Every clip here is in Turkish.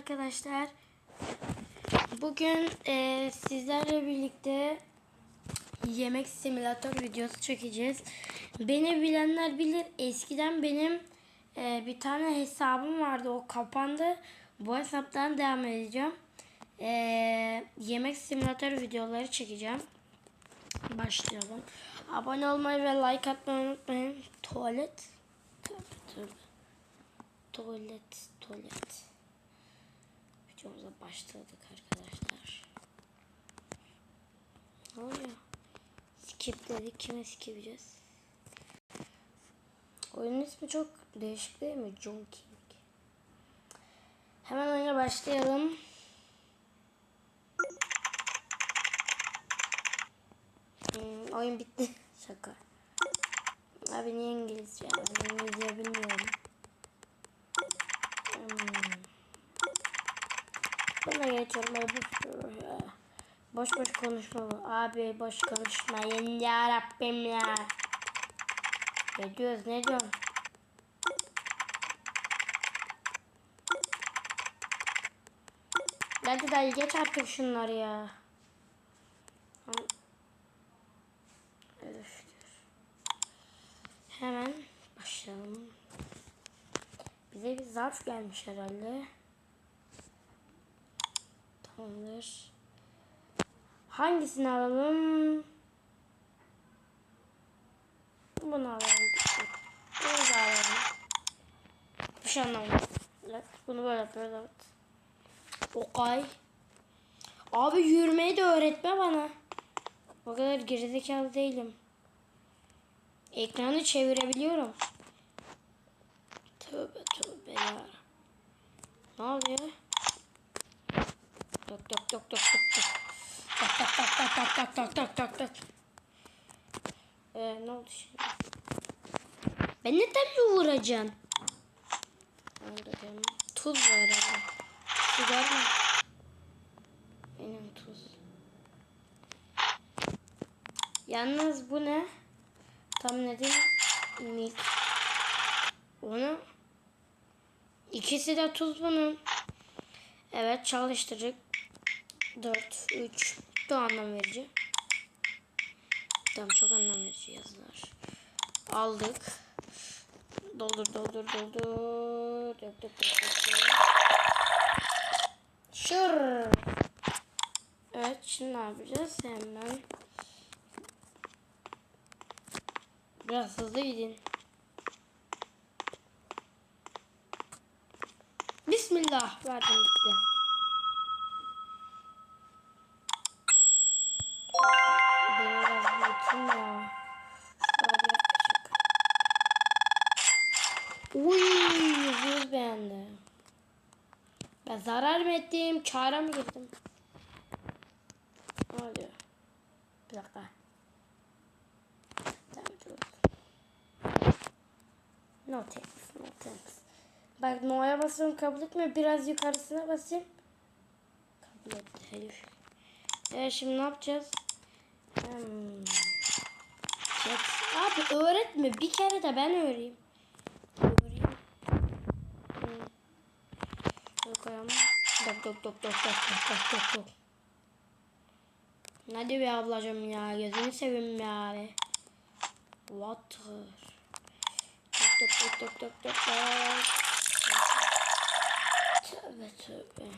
arkadaşlar. Bugün e, sizlerle birlikte yemek simülatör videosu çekeceğiz. Beni bilenler bilir. Eskiden benim e, bir tane hesabım vardı. O kapandı. Bu hesaptan devam edeceğim. E, yemek simülatör videoları çekeceğim. Başlayalım. Abone olmayı ve like atmayı unutmayın. Tuvalet. Tövbe. Tuvalet, tuvalet. Videomuza başladık arkadaşlar. Ne oluyor? Skip dedik. Kime skip edeceğiz? Oyunun ismi çok değişik değil mi? John King. Hemen oyuna başlayalım. Hmm, oyun bitti. Şaka. Abi niye İngilizce? İngilizce bilmiyorum. Hmm. Buna geçiyorum. Böyle boş, boş boş konuşma bu. Abi boş konuşmayın ya Rabbim ya. Ne diyoruz ne diyorsun? Hadi dayı geç artık şunları ya. Hemen başlayalım. Bize bir zarf gelmiş herhalde. Tamamdır. Hangisini alalım? Bunu alalım. Bunu da alalım. Bir şey anlamadım. Bunu böyle yapıyoruz evet. Okay. Abi yürümeyi de öğretme bana. O kadar gerizekalı değilim. Ekranı çevirebiliyorum. Tövbe tövbe ya. Ne oluyor? Tak tak tak tak tak tak. Tak tak tak tak tak tak tak tak tak. Ee, ne oldu şimdi? Ben neden mi vuracağım? Anladım. Tuz var. Su var mı? Benim tuz. Yalnız bu ne? Tam ne diyeyim? Mik. Onu ikisi de tuz bunun. Evet çalıştırıcı 4 3 bu anlam verici. Tamam çok anlam verici yazılar. Aldık. Doldur doldur doldur. Dök dök dök. dök. Şur. Evet şimdi ne yapacağız? Hemen biraz hızlı gidin. Bismillah verdim gitti. Zarar mı ettim, kâra mı girdim? Ne oluyor? Bir dakika. No thanks, no thanks. Bak no'ya basıyorum kabul etmiyor. Biraz yukarısına basayım. Kabul etti herif. Evet şimdi ne yapacağız? Hmm. Abi öğretme. Bir kere de ben öğreneyim. top top top top top top top. Hadi be ablacım ya gözünü seveyim ya abi. Water. Top top top top top top. Tövbe tövbe.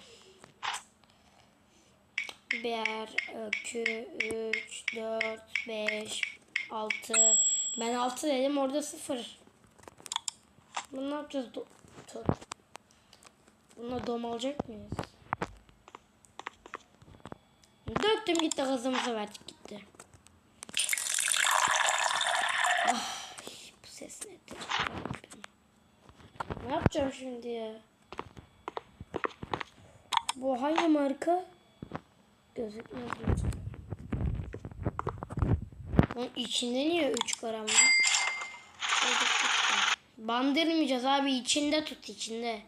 Bir, er, iki, üç, dört, beş, altı. Ben altı dedim orada sıfır. Bunu ne yapacağız? Do Tövbe. Dom alacak mıyız? Döktüm gitti kızımızı verdik gitti. Ah, bu ses nedir? Ne yapacağım şimdi ya? Bu hangi marka? Gözükmüyor. Onun içinde niye 3 gram var? Bandırmayacağız abi içinde tut içinde.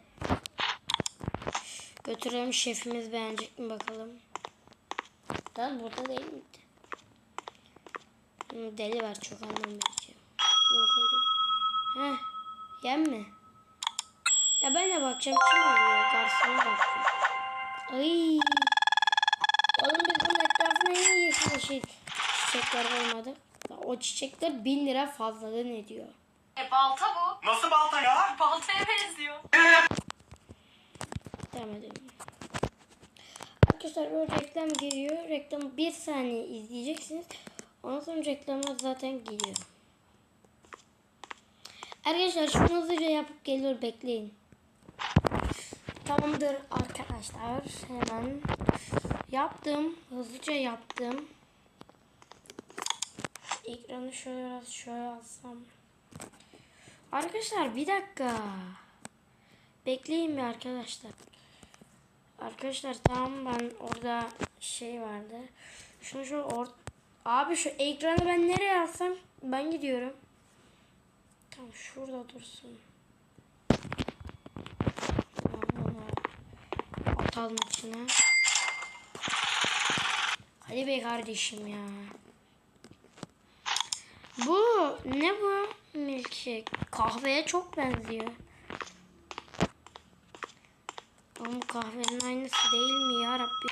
Götürelim şefimiz beğenecek mi bakalım. Tamam burada değil miydi? Hı, deli var çok anlam vereceğim. Bunu koydum. Heh. Yem mi? Ya ben de bakacağım kim alıyor? Garsona bakacağım. Ay. Oğlum biz bunun etrafına niye yeşil yeşil çiçekler koymadık? O çiçekler bin lira fazladan ediyor. E balta bu. Nasıl balta ya? Baltaya benziyor. Devam edelim. Arkadaşlar böyle reklam geliyor. Reklamı bir saniye izleyeceksiniz. Ondan sonra reklamlar zaten geliyor. Arkadaşlar şunu hızlıca yapıp geliyor bekleyin. Tamamdır arkadaşlar. Hemen yaptım. Hızlıca yaptım. Ekranı şöyle biraz şöyle alsam. Arkadaşlar bir dakika. Bekleyin bir arkadaşlar. Arkadaşlar tamam ben orada şey vardı. Şunu şu or Abi şu ekranı ben nereye alsam ben gidiyorum. Tamam şurada dursun. Atalım içine. Hadi be kardeşim ya. Bu ne bu? Milkshake. Kahveye çok benziyor. Ama bu kahvenin aynısı değil mi ya Rabbi?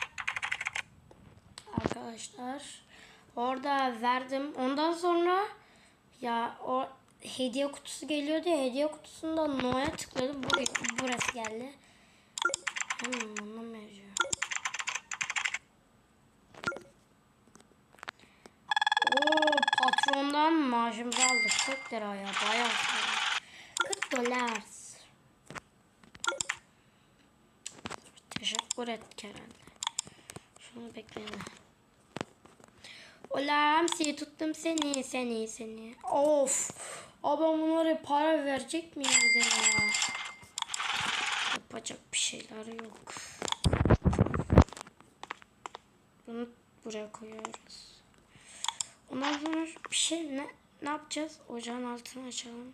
Arkadaşlar orada verdim. Ondan sonra ya o hediye kutusu geliyordu ya hediye kutusunda No'ya tıkladım. Buraya, burası geldi. Hmm, veriyor. Oo patrondan maaşımızı aldık. 40 lira ya bayağı. fazla. 40 dolar. Teşekkür et Kerem. Şunu bekleyin. Olam seni tuttum seni seni seni. Of. Abi bunlara para verecek de ya? Yapacak bir şeyler yok. Bunu buraya koyuyoruz. Ondan sonra bir şey ne ne yapacağız? Ocağın altını açalım.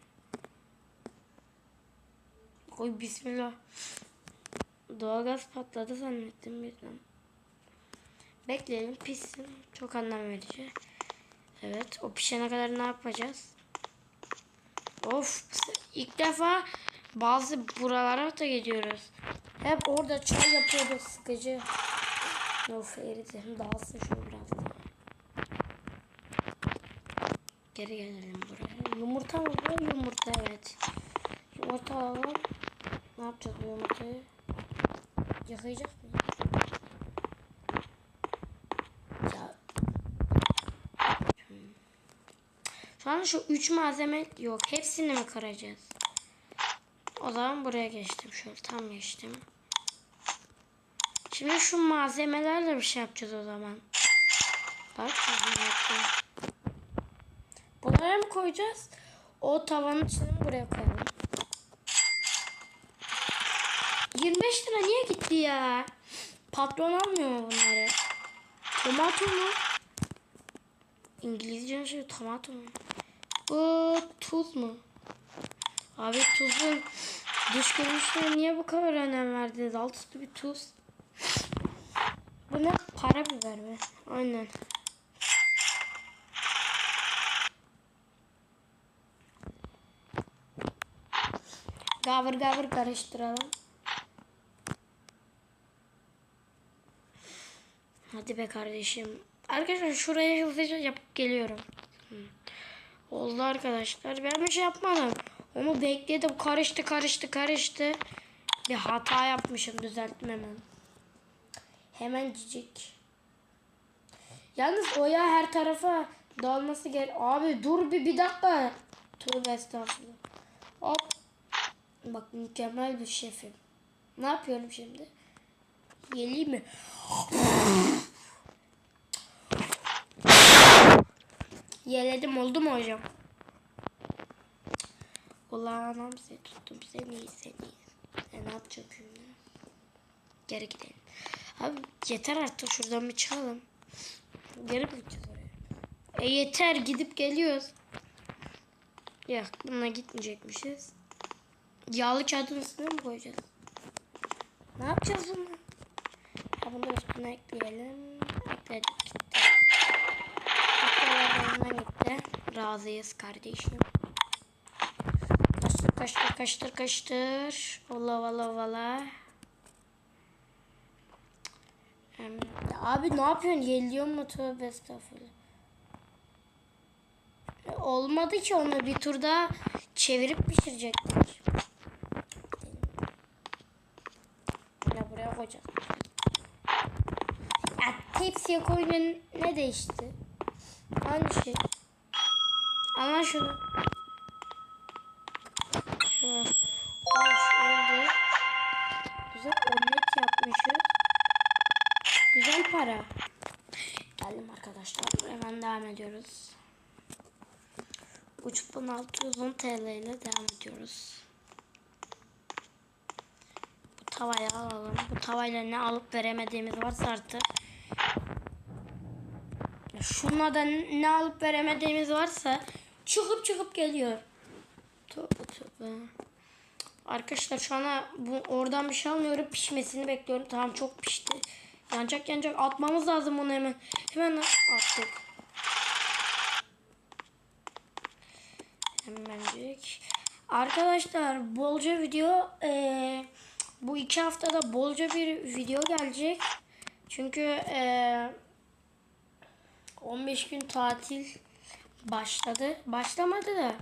Koy bismillah. Doğalgaz patladı zannettim birden. Bekleyelim pişsin. Çok anlam verici. Evet o pişene kadar ne yapacağız? Of ilk defa bazı buralara da gidiyoruz. Hep orada çay yapıyorduk sıkıcı. Of eridi. Dağılsın şöyle biraz daha. Geri gelelim buraya. Yumurta mı bu? Yumurta evet. Yumurta alalım. Ne yapacağız bu yumurtayı? Yıkayacak mıyız? Ya. Şu an şu üç malzeme yok. Hepsini mi kıracağız? O zaman buraya geçtim. Şöyle tam geçtim. Şimdi şu malzemelerle bir şey yapacağız o zaman. Bak. Bunları mı koyacağız? O tavanın içine buraya koyalım? 25 lira niye gitti ya? Patron almıyor mu bunları? Tomato mu? İngilizce şey tomato mu? Bu tuz mu? Abi tuzun dış görünüşüne niye bu kadar önem verdiniz? Alt üstü bir tuz. Bu ne? Para biber mi? Aynen. Gavur gavur karıştıralım. Hadi be kardeşim. Arkadaşlar şuraya hızlıca yapıp geliyorum. Hı. Oldu arkadaşlar. Ben bir şey yapmadım. Onu bekledim. Karıştı karıştı karıştı. Bir hata yapmışım. Düzelttim hemen. Hemen cicik. Yalnız o ya her tarafa dağılması gerek. Abi dur bir bir dakika. Tövbe estağfurullah. Hop. Bak mükemmel bir şefim. Ne yapıyorum şimdi? Geleyim mi? Yeledim oldu mu hocam? Anam seni tuttum seni seni. E ne yapacağım şimdi? Geri gidelim. Abi yeter artık şuradan bir çıkalım. Geri mi gideceğiz oraya? E yeter gidip geliyoruz. Yok bununla gitmeyecekmişiz. Yağlı kağıdın üstüne mi koyacağız? Ne yapacağız bunu? Bunu üstüne ekleyelim. Ekledik gitti. Ekleyelim gitti. Razıyız kardeşim. Kaçtır kaçtır kaçtır kaçtır. Ola. Hem- Ya abi ne yapıyorsun? Geliyor mu? Tövbe estağfurullah. Olmadı ki onu bir tur daha çevirip pişirecektik. Ya buraya koyacağız. Ya tepsiye koyunca ne değişti? Aynı şey. Ama şunu. Şunu. Hoş oldu. Güzel omlet yapmışız. Güzel para. Geldim arkadaşlar. Hemen devam ediyoruz. 3610 TL ile devam ediyoruz. Bu tavayı alalım. Bu tavayla ne alıp veremediğimiz varsa artık. Şunla da ne alıp veremediğimiz varsa çıkıp çıkıp geliyor. Tövbe tövbe. Arkadaşlar şu an bu oradan bir şey almıyorum. Pişmesini bekliyorum. Tamam çok pişti. Yanacak yanacak. Atmamız lazım onu hemen. Hemen attık. Hemencik. Arkadaşlar bolca video eee, bu iki haftada bolca bir video gelecek. Çünkü eee 15 gün tatil başladı. Başlamadı da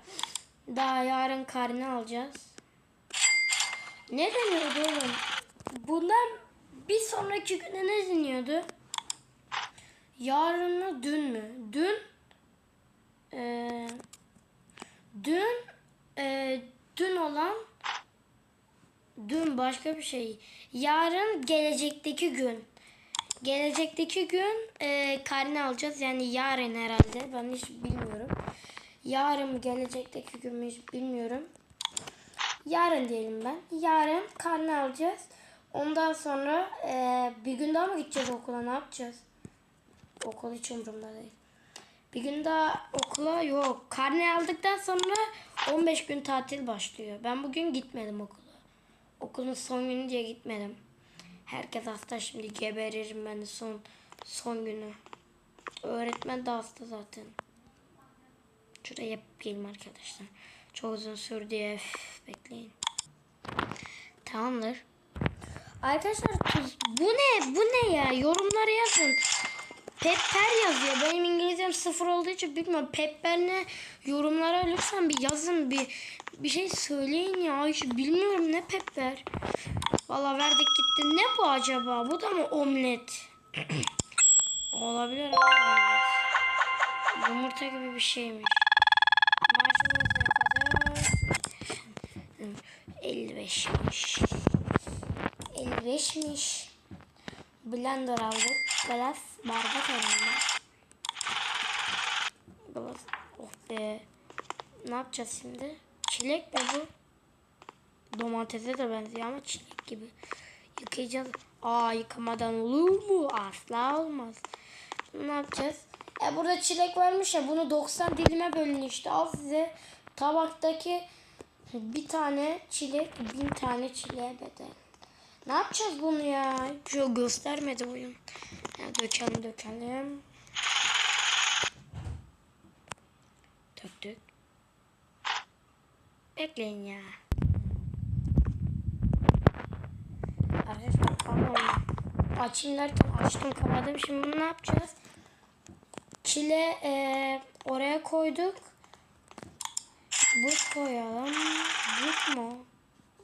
daha yarın karne alacağız. Ne deniyordu oğlum? Bundan bir sonraki güne ne deniyordu? Yarın mı dün mü? Dün eee, dün eee, dün olan dün başka bir şey. Yarın gelecekteki gün. Gelecekteki gün eee karne alacağız. Yani yarın herhalde. Ben hiç bilmiyorum. Yarın mı gelecekteki gün mü hiç bilmiyorum. Yarın diyelim ben. Yarın karne alacağız. Ondan sonra eee, bir gün daha mı gideceğiz okula? Ne yapacağız? Okul hiç umurumda değil. Bir gün daha okula yok. Karne aldıktan sonra 15 gün tatil başlıyor. Ben bugün gitmedim okula. Okulun son günü diye gitmedim. Herkes hasta şimdi geberirim ben de son son günü. Öğretmen de hasta zaten. Şuraya geleyim arkadaşlar. Çok uzun sürdü ya. Üf, bekleyin. Tamamdır. Arkadaşlar. Bu ne? Bu ne ya? Yorumlara yazın. Pepper yazıyor. Benim İngilizcem sıfır olduğu için bilmiyorum. Pepper ne? Yorumlara lütfen bir yazın. Bir bir şey söyleyin ya. Hiç bilmiyorum ne pepper. Valla verdik gitti. Ne bu acaba? Bu da mı omlet? Olabilir abi. Yumurta gibi bir şeymiş. Ne kadar? 55'miş. 55'miş. Blender aldık. Biraz bardak herhalde. Biraz. Oh be. Ne yapacağız şimdi? Çilek mi bu? Domatese de benziyor ama çilek gibi. Yıkayacağız. Aa yıkamadan olur mu? Asla olmaz. Ne yapacağız? E burada çilek varmış ya bunu 90 dilime bölün işte. Al size tabaktaki bir tane çilek bin tane çileğe bedel. Ne yapacağız bunu ya? Şu göstermedi oyun. Ya dökelim dökelim. Döktük. Bekleyin ya. Arkadaşlar pardon. Açayım derken açtım kapadım. Şimdi bunu ne yapacağız? Çile eee, oraya koyduk. Buz koyalım. Buz mu?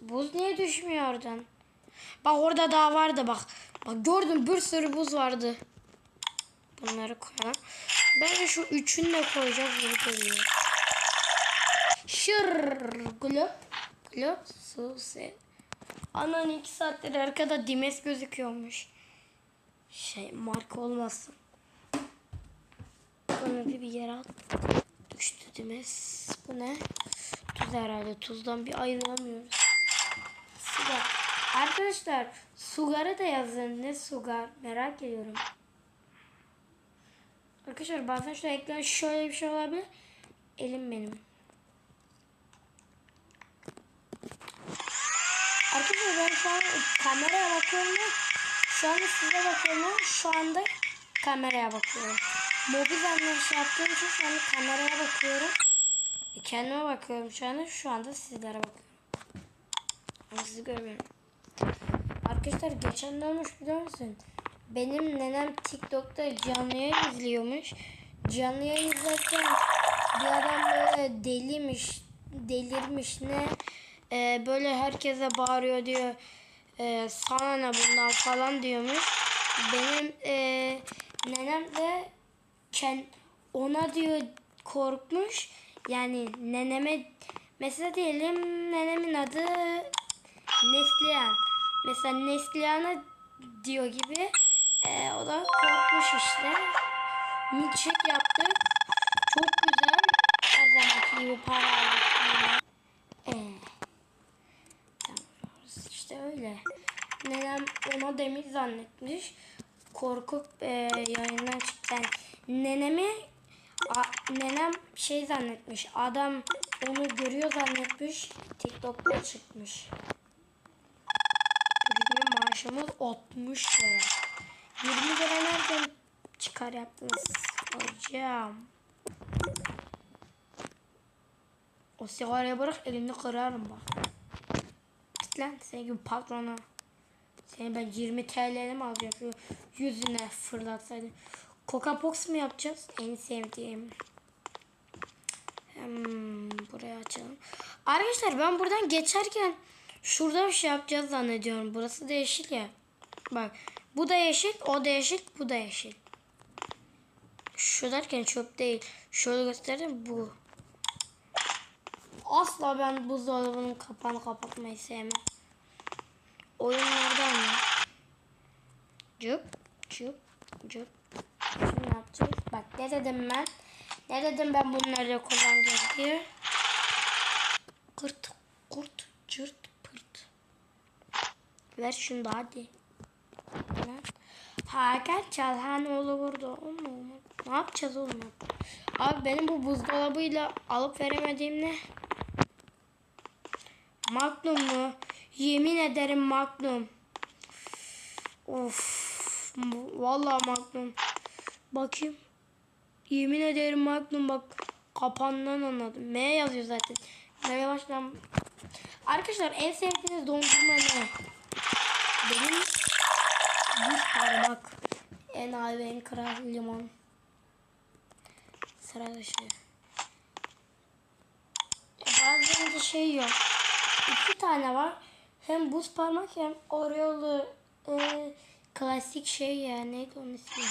Buz niye düşmüyor oradan? Bak orada daha vardı bak. Bak gördüm bir sürü buz vardı. Bunları koyalım. Ben şu üçünü de koyacağız gibi geliyor. Şır glop glop su se. Anan iki saattir arkada Dimes gözüküyormuş. Şey marka olmasın. Bunu bir bir yere at. Düştü Dimes. Bu ne? Tuz herhalde. Tuzdan bir ayrılamıyoruz. Sugar. Arkadaşlar Sugar'ı da yazın. Ne Sugar? Merak ediyorum. Arkadaşlar bazen şu ekran şöyle bir şey olabilir. Elim benim. Arkadaşlar ben şu an kameraya bakıyorum şu anda size bakıyorum şu anda kameraya bakıyorum. Mobil anlayışı yaptığım için şu anda kameraya bakıyorum. E, Kendime bakıyorum şu anda. Şu anda sizlere bakıyorum. Ama sizi görmüyorum. Arkadaşlar geçen ne olmuş biliyor musun? benim nenem TikTok'ta canlı yayın izliyormuş. Canlı yayın izlerken bir adam böyle deliymiş, delirmiş ne Ee, böyle herkese bağırıyor diyor. Ee, sana ne bundan falan diyormuş. Benim ee, nenem de kend, ona diyor korkmuş. Yani neneme mesela diyelim nenemin adı Neslihan. Mesela Neslihan'a diyor gibi ee, o da korkmuş işte. Milkshake yaptık. Çok güzel. Her zamanki gibi para aldık. yine. Ee, tamam, işte öyle. Nenem ona demir zannetmiş. Korkup e, yayından çıktı. Yani nenemi a- nenem şey zannetmiş. Adam onu görüyor zannetmiş. TikTok'ta çıkmış. Bugün maaşımız 60 lira. 20 lira nereden çıkar yaptınız hocam? O sigarayı bırak elini kırarım bak. Git lan senin gibi patrona. Seni ben 20 TL'ye mi alacağım? Yüzüne fırlatsaydım. Coca Pox mu yapacağız? En sevdiğim. Hmm, buraya açalım. Arkadaşlar ben buradan geçerken şurada bir şey yapacağız zannediyorum. Burası da yeşil ya. Bak bu da yeşil, o da yeşil, bu da yeşil. Şu derken çöp değil. Şöyle göstereyim bu. Asla ben buzdolabının kapağını kapatmayı sevmem. Oyunlardan mı? Cıp cıp cıp. Şimdi ne yapacağız? Bak ne dedim ben? Ne dedim ben bunları kullanacağız diye? Kırt kurt cırt pırt. Ver şunu da hadi. Hakan Çalhanoğlu burada. Olma olma. Ne yapacağız oğlum? Abi benim bu buzdolabıyla alıp veremediğim ne? Magnum mu? Yemin ederim Magnum. Of. Vallahi Magnum. Bakayım. Yemin ederim Magnum bak. Kapandan anladım. M yazıyor zaten. M'ye başlam. Arkadaşlar en sevdiğiniz dondurma ne? Benim buz parmak. En abi en kral limon. Sıra dışı. Bazen de şey yok. İki tane var. Hem buz parmak hem Oreo'lu e, klasik şey ya. Neydi onun ismi?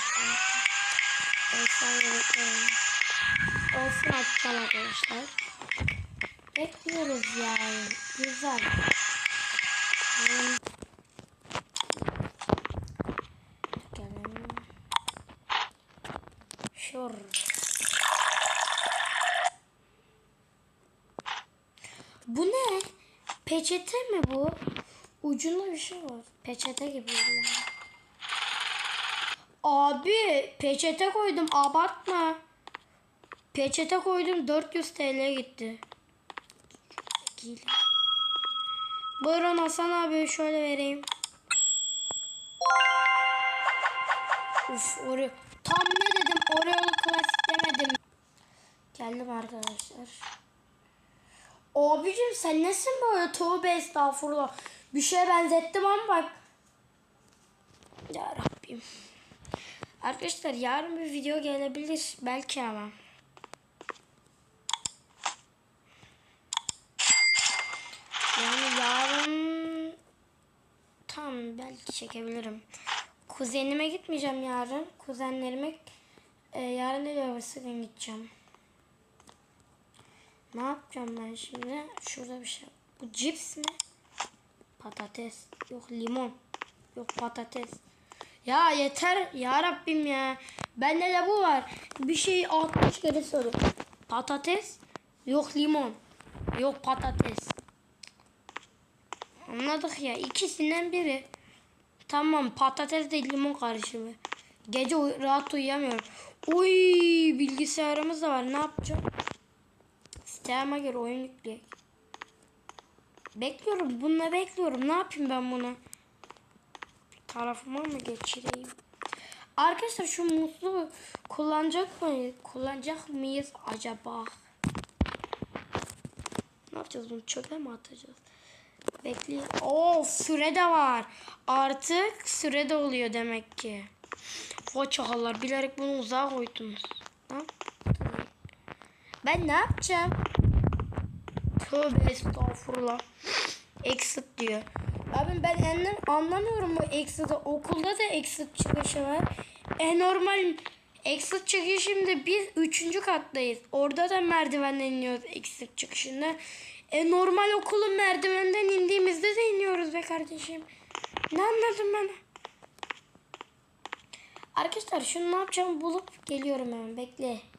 Olsun atacağım arkadaşlar. Bekliyoruz yani. Güzel. Hmm. Bu ne? Peçete mi bu? Ucunda bir şey var. Peçete gibi yani. Abi peçete koydum abartma. Peçete koydum 400 TL gitti. Buyurun Hasan abi şöyle vereyim. Uf oraya tam ne dedim Oreo'lu klasik demedim. Geldim arkadaşlar. Abicim sen nesin böyle tövbe estağfurullah. Bir şeye benzettim ama bak. Ya Rabbim. Arkadaşlar yarın bir video gelebilir belki ama. Yani yarın tam belki çekebilirim. Kuzenime gitmeyeceğim yarın. Kuzenlerime e, yarın değil öbürsü gideceğim. Ne yapacağım ben şimdi? Şurada bir şey. Bu cips mi? Patates. Yok limon. Yok patates. Ya yeter ya Rabbim ya. Bende de bu var. Bir şey 60 kere soruyor. Patates. Yok limon. Yok patates. Anladık ya. ikisinden biri. Tamam patates de limon karışımı. Gece rahat uyuyamıyorum. Uy bilgisayarımız da var. Ne yapacağım? Siteme göre oyun yükleyek. Bekliyorum. Bununla bekliyorum. Ne yapayım ben bunu? Tarafıma mı geçireyim? Arkadaşlar şu musluğu kullanacak mıyız? Kullanacak mıyız acaba? Ne yapacağız bunu? Çöpe mi atacağız? Bekleyin. Oo süre de var. Artık süre de oluyor demek ki. Vay çakallar bilerek bunu uzağa koydunuz. Ha? Ben ne yapacağım? Tövbe estağfurullah. Exit diyor. Abi ben anlam anlamıyorum bu exit'i. Okulda da exit çıkışı var. E normal exit çıkışında biz üçüncü kattayız. Orada da merdivenden iniyoruz exit çıkışında. E normal okulun merdivenden indiğimizde de iniyoruz be kardeşim. Ne anladım ben? Arkadaşlar şunu ne yapacağımı bulup geliyorum hemen bekle.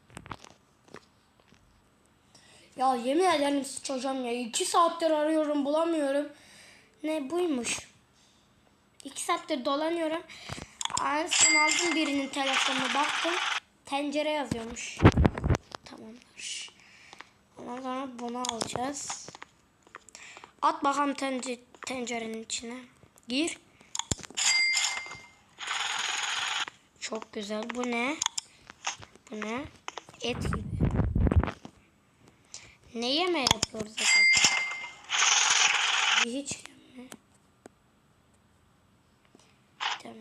Ya yemin ederim sıçacağım ya. iki saattir arıyorum bulamıyorum. Ne buymuş. İki saattir dolanıyorum. En son aldım birinin telefonuna baktım. Tencere yazıyormuş. Tamamdır. Ondan sonra bunu alacağız. At bakalım tence tencerenin içine. Gir. Çok güzel. Bu ne? Bu ne? Et gibi. Ne yeme yapıyoruz acaba? Hiç yeme. Tamam.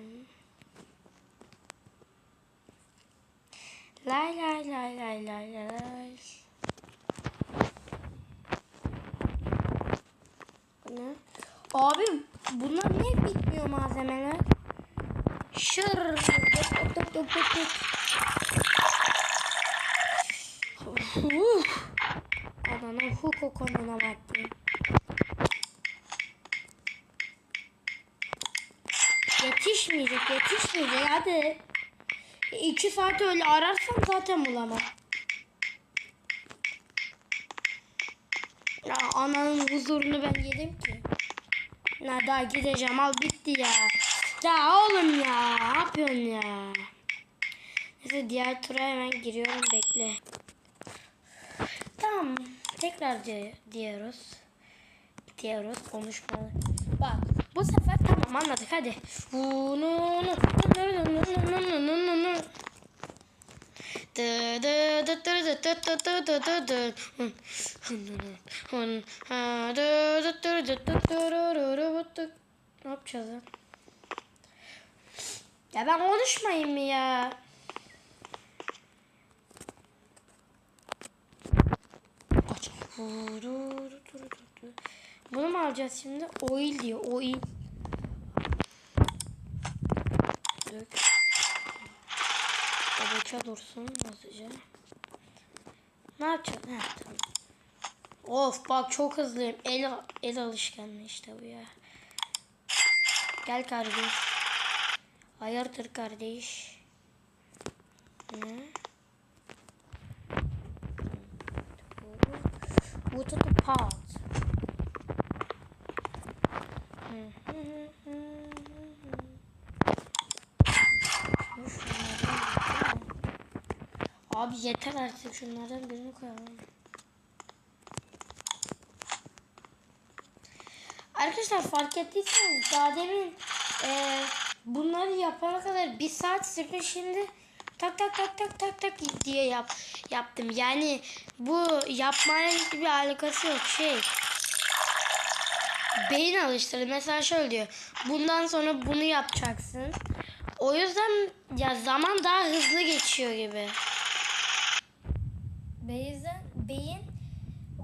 Lay lay lay lay lay lay. Ne? Abi bunlar niye bitmiyor malzemeler? Şır. Dök dök dök dök dök. Uh. Anana hukuk konuna baktım. Yetişmeyecek, yetişmeyecek hadi. İki saat öyle ararsam zaten bulamam. Ya ananın huzurunu ben yedim ki. Ne daha gideceğim al bitti ya. Ya oğlum ya ne yapıyorsun ya? Neyse diğer tura hemen giriyorum bekle. Tekrar di- diyoruz. Diyoruz konuşmalı. Bak bu sefer tamam anladık hadi. Ne yapacağız lan? Ya ben konuşmayayım mı ya? Bunu mu alacağız şimdi? Oil diyor. Oil. Dök. Babaça dursun hızlıca. Ne yapacağız? Ha, tamam. Of bak çok hızlıyım. El, el alışkanlığı işte bu ya. Gel kardeş. Hayırdır kardeş? Ne? Go to the pot. Abi yeter artık şunlardan birini koyalım. Arkadaşlar fark ettiyseniz daha demin e, bunları yapana kadar bir saat sürdü şimdi tak tak tak tak tak tak diye yap yaptım. Yani bu yapmaya hiçbir alakası yok şey. Beyin alıştırdı. Mesela şöyle diyor. Bundan sonra bunu yapacaksın. O yüzden ya zaman daha hızlı geçiyor gibi. Beyin, beyin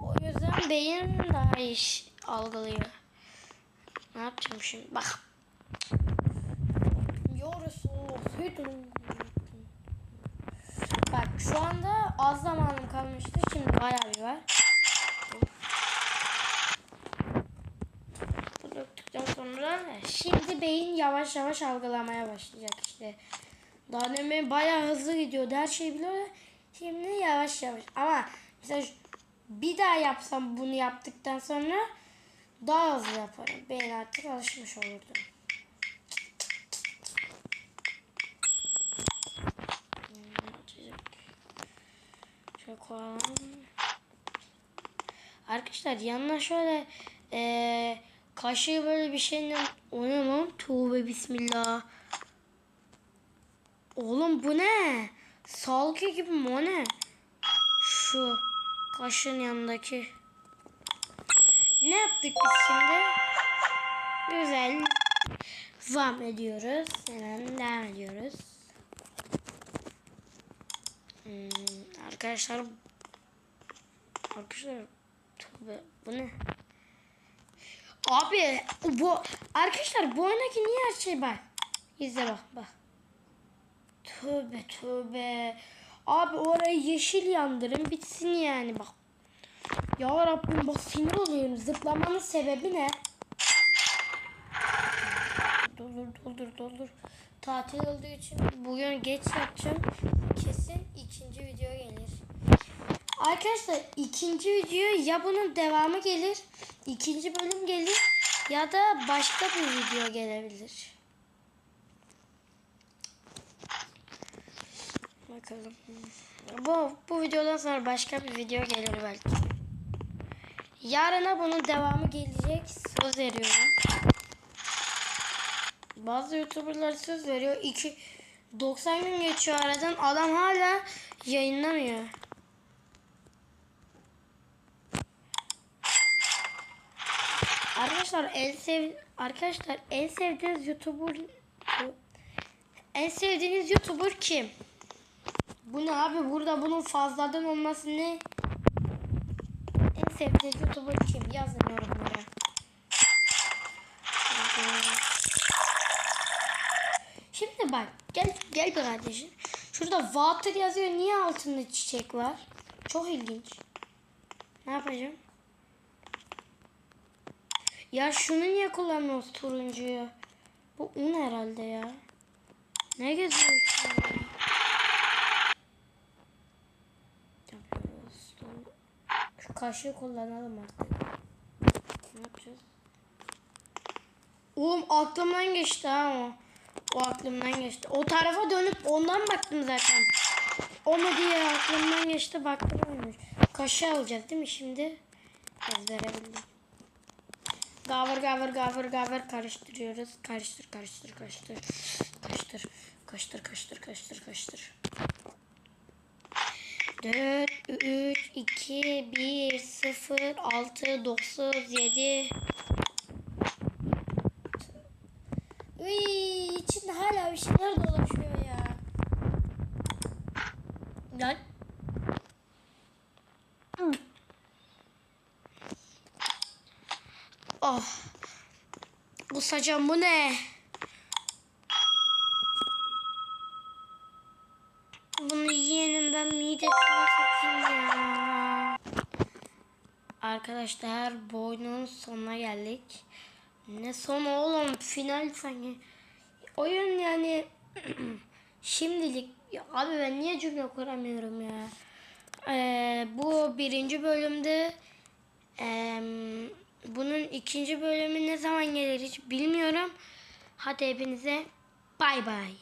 o yüzden beyin daha iş algılıyor. Ne yapacağım şimdi? Bak. Yorusu. Bak şu anda az zamanım kalmıştı. Şimdi bayağı bir var. Bu döktükten sonra şimdi beyin yavaş yavaş algılamaya başlayacak işte. Daha demin bayağı hızlı gidiyordu. Her şeyi biliyor. Şimdi yavaş yavaş. Ama mesela bir daha yapsam bunu yaptıktan sonra daha hızlı yaparım. Beyin artık alışmış olurdu. Hmm, açacak. Şöyle koyalım. Arkadaşlar yanına şöyle eee kaşığı böyle bir şeyle o ne lan? Tövbe bismillah. Oğlum bu ne? Salgı gibi mi o ne? Şu kaşığın yanındaki. Ne yaptık biz şimdi? Güzel. Devam ediyoruz. Hemen devam ediyoruz. Hmm, arkadaşlar Arkadaşlar tövbe bu ne? Abi bu arkadaşlar bu oyundaki niye her şey bak. İzle bak bak. Tövbe tövbe. Abi orayı yeşil yandırın bitsin yani bak. Ya Rabbim bak sinir oluyorum. Zıplamanın sebebi ne? Doldur doldur doldur. Tatil olduğu için bugün geç yapacağım. Kesin ikinci video gelir. Arkadaşlar ikinci video ya bunun devamı gelir, ikinci bölüm gelir ya da başka bir video gelebilir. Bakalım. Bu bu videodan sonra başka bir video gelir belki. Yarına bunun devamı gelecek. Söz veriyorum. Bazı YouTuber'lar söz veriyor. 2 90 gün geçiyor aradan. Adam hala yayınlamıyor. Arkadaşlar en sev arkadaşlar en sevdiğiniz YouTuber en sevdiğiniz YouTuber kim? Bu ne abi? Burada bunun fazladan olması ne? En sevdiğiniz YouTuber kim? Yazın yorumlara. Şimdi bak gel gel bir kardeşim. Şurada water yazıyor. Niye altında çiçek var? Çok ilginç. Ne yapacağım? Ya şunu niye kullanmıyoruz turuncuyu? Bu un herhalde ya. Ne geziyor içinde? Şu kaşığı kullanalım artık. Ne yapacağız? Oğlum aklımdan geçti ha o. O aklımdan geçti. O tarafa dönüp ondan baktım zaten. O mu diye aklımdan geçti baktım oymuş. Kaşığı alacağız değil mi şimdi? Ezbere bildim. Gavur gavur gavur gavur karıştırıyoruz. Karıştır karıştır karıştır. Karıştır karıştır karıştır karıştır karıştır. 4, 3, 2, 1, 0, 6, 9, 7. Uy, bir şeyler dolaşıyor ya. Lan. Oh. Kusacağım bu ne? Bunu yiyenin ben midesine sokayım ya. Arkadaşlar bu oyunun sonuna geldik. Ne sonu oğlum final sanki. Oyun yani şimdilik ya abi ben niye cümle kuramıyorum ya. Ee, bu birinci bölümde Eee, bunun ikinci bölümü ne zaman gelir hiç bilmiyorum. Hadi hepinize bay bay.